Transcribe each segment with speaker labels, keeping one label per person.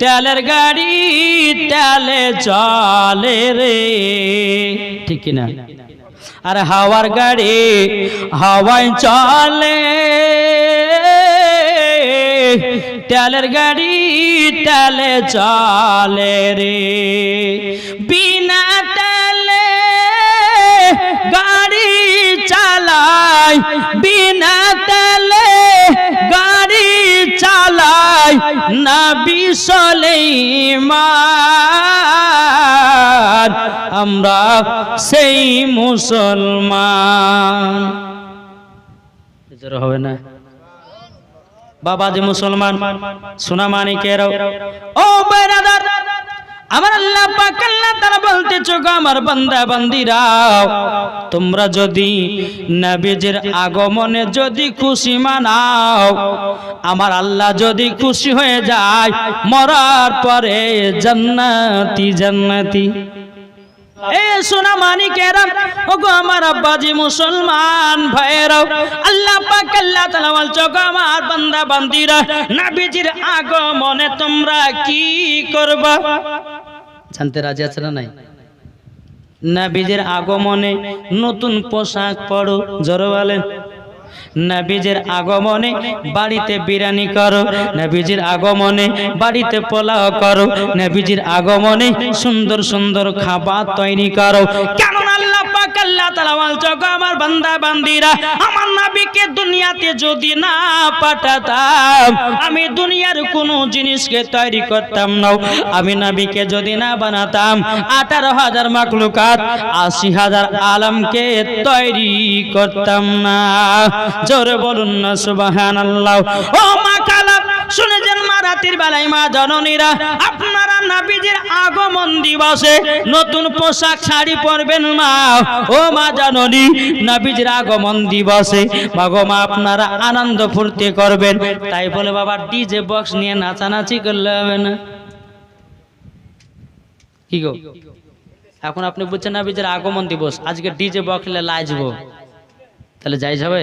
Speaker 1: তেলের গাড়ি তেলে চলে রে। ঠিক না আর হাওয়ার গাড়ি হাওয়ায় চলে। তেলের গাড়ি তেলে চলে রে। বিনা তেলে গাড়ি চালাই বিনা তেলে গাড়ি চালাই না বিশলেইমান আমরা সেই মুসলমান। হবে না? বাবা যে মুসলমান সোনা মানিকেরাও ও বেরাদার আমার আল্লাহ পাক আল্লাহ তাআলা বলতেছো গো আমার বান্দা বান্দিরাও, তোমরা যদি নবীজির আগমনে যদি খুশি মানাও, আমার আল্লাহ যদি খুশি হয়ে যায়, মরার পরে জান্নাতি জান্নাতি। এ সোনা মানিকেরা ও গো আমার আব্বাজি মুসলমান ভাইরাও আল্লাহ পাক আল্লাহ তাআলা বলছো গো আমার বান্দা বান্দিরা, নবীজির আগমনে তোমরা কি করবা? জানতে রাজি আছে না নাই? নাবিজের আগমনে নতুন পোশাক পরো জোরে বলেন নাবিজের আগমনে বাড়িতে বিরানি করো, নাবিজের আগমনে বাড়িতে পোলাও করো, নাবিজের আগমনে সুন্দর সুন্দর খাবার তৈরি করো। কেমন আল্লাহ পাক আল্লাহ তাআলা বলছো গো আমার বান্দা, বান্দিরা, আমার নবীকে দুনিয়াতে যদি না পাঠাতাম, আমি দুনিয়ার কোনো জিনিসকে তৈরি করতাম না। আমি নবীকে যদি না বানাতাম, আঠারো হাজার মাকলুকাত আশি হাজার আলমকে তৈরি করতাম না। জোরে বলুন না সুবাহান আল্লাহ ও মা কালা রাতের বেলায় মা জননীরা, আপনারা নাবিজির আগমন দিবসে নতুন পোশাক শাড়ি পরবেন মা। ও মা জননী, নাবিজির আগমন দিবসে। মা আপনারা আনন্দ ফুর্তি করবেন। তাই বলে বাবা, ডিজে বক্স নিয়ে নাচানাচি করলে হবে না। কি গো? এখন আপনি বুঝছেন নাবিজের আগমন দিবস, আজকে ডিজে বক্স নিয়ে লাজবো তাহলে যাই যাবে?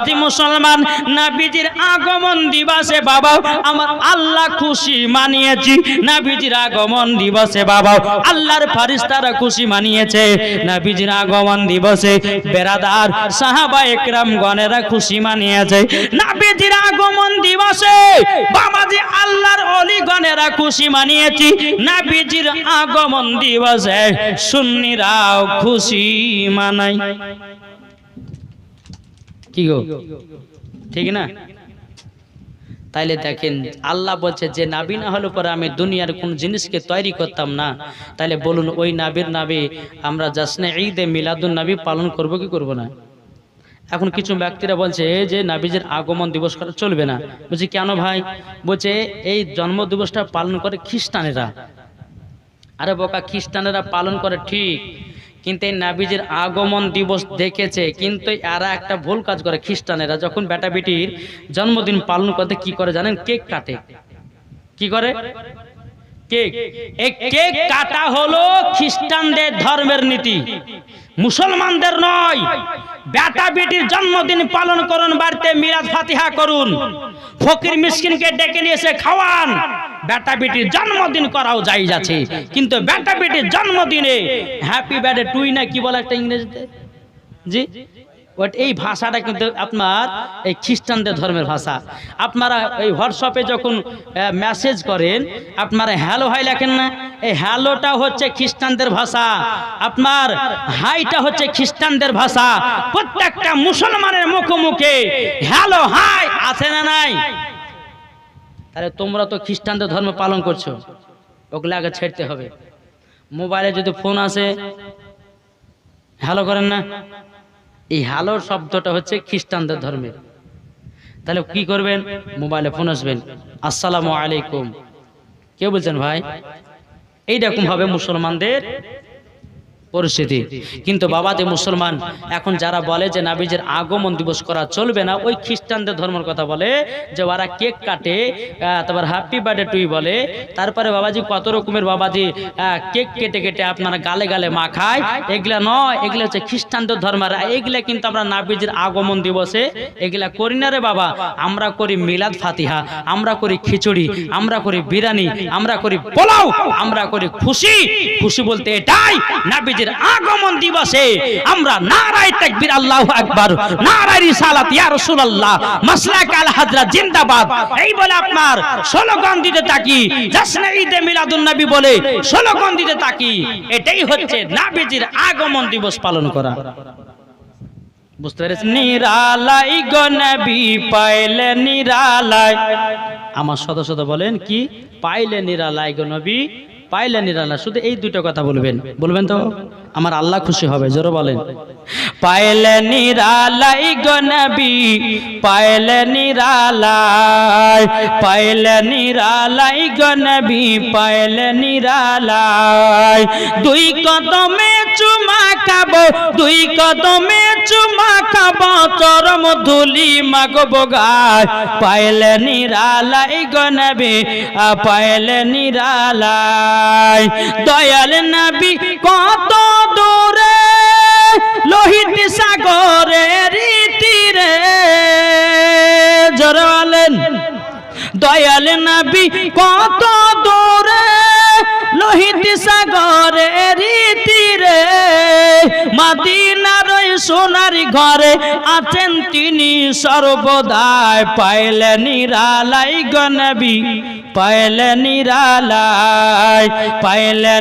Speaker 1: বাবাজি মুসলমান, নাবিজির আগমন দিবসে বাবা আমার আল্লাহ খুশি মানিয়েছি। নাবিজির আগমন দিবসে বাবা আল্লাহর ফারিস্তারা খুশি মানিয়েছে। নাবিজির আগমন দিবসে বেরাদার সাহাবা একরাম গণেরা খুশি মানিয়েছে। নাবিজির আগমন দিবসে বাবাজি আল্লাহর অলি গণেরা খুশি মানিয়েছি। নাবিজির আগমন দিবসে সুন্নিরাও খুশি মানাই কি গো? ঠিক না? তাইলে দেখেন, আল্লাহ বলছে যে নাবি না হলে পরে আমি দুনিয়ার কোন জিনিসকে তৈরি করতাম না। তাইলে বলুন, ওই নাবির নাবি আমরা জাসনে ঈদে মিলাদুন নাবি পালন করব কি করব না? এখন কিছু ব্যক্তিরা বলছে যে নাবিজের আগমন দিবস করা চলবে না। বলছি, কেন ভাই? বলছে, এই জন্ম দিবসটা পালন করে খ্রিস্টানেরা। আরে বোকা, খ্রিস্টানেরা পালন করে ঠিক। কিন্তু এই নাবিজের আগমন দিবস দেখেছে, কিন্তু এরা একটা ভুল কাজ করে খ্রিস্টানেরা। যখন বেটা বেটির জন্মদিন পালন করতে কি করে জানেন? কেক কাটে। কি করে? কেক। এই কেক কাটা হলো খ্রিস্টানদের ধর্মের নীতি। মুসলমানদের নয়। বেটা বেটির জন্মদিন পালন করুন, বাড়িতে মিরাজ ফাতিহা করুন। ফকির মিসকিনকে ডেকে নিয়ে এসে খাওয়ান। বেটা বেটির জন্মদিন করাও যাই যাচ্ছে কিন্তু বেটা বেটির জন্মদিনে হ্যাপি বার্থডে টুই না কি বলে একটা ইংরেজিতে? জি? ওট এই ভাষাটা কিন্তু আপনার এই খ্রিস্টানদের ধর্মের ভাষা। আপনারা এই হোয়াটসঅ্যাপে যখন মেসেজ করেন, আপনারা হ্যালো হাই লেখেন না। এই হ্যালোটা হচ্ছে খ্রিস্টানদের ভাষা। আপনার হাইটা হচ্ছে খ্রিস্টানদের ভাষা। প্রত্যেকটা মুসলমানের মুখে মুখে হ্যালো হাই আছে না নাই? তাহলে তোমরা তো খ্রিস্টানদের ধর্ম পালন করছ। ওগুলো আগে ছেড়তে হবে। মোবাইলে যদি ফোন আসে হ্যালো করেন না। এই হ্যালো শব্দটা হচ্ছে খ্রিস্টানদের ধর্মের। তাহলে কি করবেন? মোবাইলে ফোন আসবেন। আসসালাম আলাইকুম। কে বলছেন, ভাই এইরকম ভাবে মুসলমানদের পরিস্থিতি। কিন্তু বাবাতে মুসলমান এখন যারা বলে যে নাবিজের আগমন দিবস করা চলবে না ওই খ্রিস্টানদের ধর্মের কথা বলে যে ওরা কেক কাটে তারপর হ্যাপি বার্থডে টুই বলে। তারপরে বাবাজি কত রকমের বাবাজি কেক কেটে কেটে আপনারা গালে গালে মাখায় এগুলা নয় এগুলা হচ্ছে খ্রিস্টানদের ধর্মের এগুলা কিন্তু আমরা নাবিজের আগমন দিবসে এগুলা করি না রে বাবা। আমরা করি মিলাদ ফাতিহা আমরা করি খিচুড়ি আমরা করি বিরিয়ানি আমরা করি পোলাও আমরা করি খুশি। খুশি বলতে এটাই নাবিজের আগমন দিবসে আমরা নারায় তাকবীর, আল্লাহু আকবার, নারায় রিসালাত, ইয়া রাসূলুল্লাহ, মাসলাক আল হাজরা, জিন্দাবাদ। এই বলে আপনার স্লোগান দিতে থাকি জাসনে ঈদে মিলাদুন নবী বলে স্লোগান দিতে থাকি এটাই হচ্ছে নাবিজের আগমন দিবস পালন করা। বুঝতে পেরেছেন? নিরালাই গো নবী, পাইলে নিরালাই। আমার শত শত বলেন কি? পাইলে নিরালাই গো নবী পাইলে নিরালা শুধু এই দুটো কথা বলবেন। বলবেন তো? আমার আল্লাহ খুশি হবে, জোরে বলেন। পাইলে নিরালাই গো নবী পাইলে নিরালাই পাইলে নিরালাই গো নবী পাইলে নিরালাই দুই কদমে চুমা খাব, দুই কদমে চুমা খাব। চরম ধুলি মাগবো গায় পাইলে নিরালাই গো নবী, আ পাইলে নিরালাই। দয়াল নবী কত দূরে, লোহিত সাগরে রীতিরে জোরে বলেন, দয়াল নবী কত দূরে, লোহিত সাগরে রীতিরে মাদিনার ওই সোনার ঘরে আছেন তিনি সর্বদায় পাইলে নিরালাই গনবি পাইলে নিরালাই পাইলে